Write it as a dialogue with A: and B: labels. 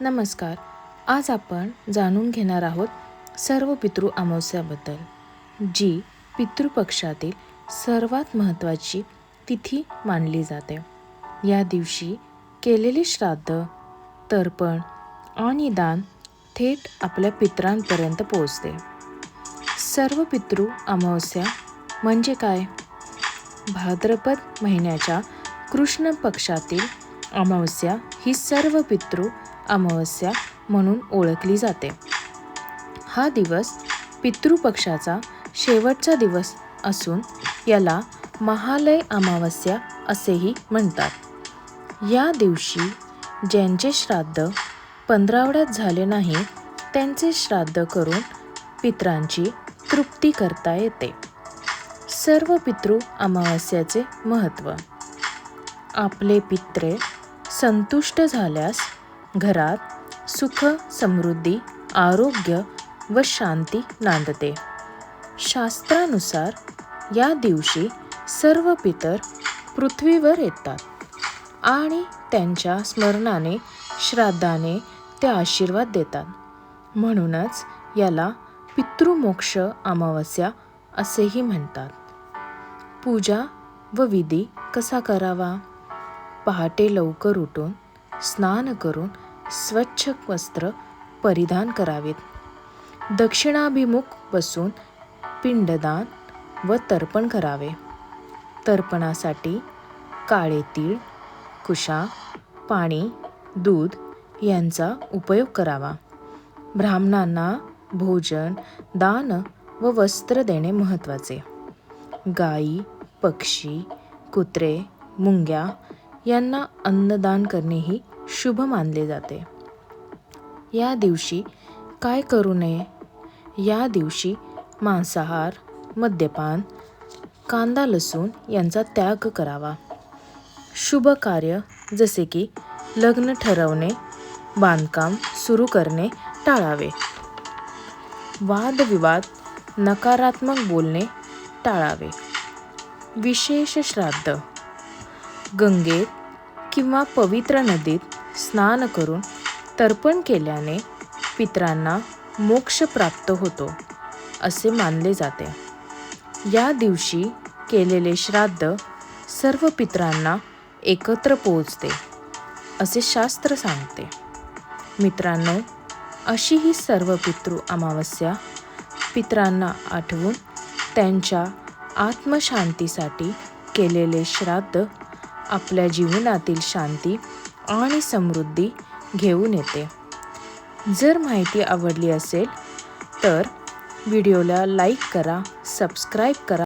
A: नमस्कार. आज आपण जाणून घेणार आहोत सर्व पितृ अमावस्याबद्दल जी पितृपक्षातील सर्वात महत्त्वाची तिथी मानली जाते. या दिवशी केलेले श्राद्ध तर्पण आणि दान थेट आपल्या पितरांपर्यंत पोहोचते. सर्व पितृ अमावस्या म्हणजे काय? भाद्रपद महिन्याच्या कृष्ण पक्षातील अमावस्या ही सर्व पितृ अमावस्या म्हणून ओळखली जाते. हा दिवस पितृपक्षाचा शेवटचा दिवस असून याला महालय अमावस्या असेही म्हणतात. या दिवशी ज्यांचे श्राद्ध पंधरावड्यात झाले नाही त्यांचे श्राद्ध करून पित्रांची तृप्ती करता येते. सर्व पितृ अमावस्याचे महत्त्व आपले पित्रे संतुष्ट झाल्यास घरात सुख समृद्धी आरोग्य व शांती नांदते. शास्त्रानुसार या दिवशी सर्व पितर पृथ्वीवर येतात आणि त्यांच्या स्मरणाने श्राद्धाने ते आशीर्वाद देतात. म्हणूनच याला पितृमोक्ष अमावस्या असेही म्हणतात. पूजा व विधी कसा करावा? पहाटे लवकर उठून स्नान करून स्वच्छ वस्त्र परिधान करावेत. दक्षिणाभिमुख बसून पिंडदान व तर्पण करावे. तर्पणासाठी काळे तीळ कुशा पाणी दूध यांचा उपयोग करावा. ब्राह्मणांना भोजन दान व वस्त्र देणे महत्त्वाचे. गायी पक्षी कुत्रे मुंग्या यांना अन्नदान करणेही शुभ मानले जाते. या दिवशी काय करू नये? या दिवशी मांसाहार मद्यपान कांदा लसूण यांचा त्याग करावा. शुभ कार्य जसे की लग्न ठरवणे बांधकाम सुरू करणे टाळावे. वादविवाद नकारात्मक बोलणे टाळावे. विशेष श्राद्ध. गंगेत किंवा पवित्र नदीत स्नान करून तर्पण केल्याने पितरांना मोक्ष प्राप्त होतो असे मानले जाते. या दिवशी केलेले श्राद्ध सर्व पितरांना एकत्र पोहोचते असे शास्त्र सांगते. मित्रांनो अशी ही सर्व पितृ अमावस्या पितरांना आठवून त्यांच्या आत्मशांतीसाठी केलेले श्राद्ध आपल्या जीवनातील शांती आणि समृद्धी घेऊन येते. जर माहिती आवडली असेल तर व्हिडिओला लाईक करा सबस्क्राईब करा.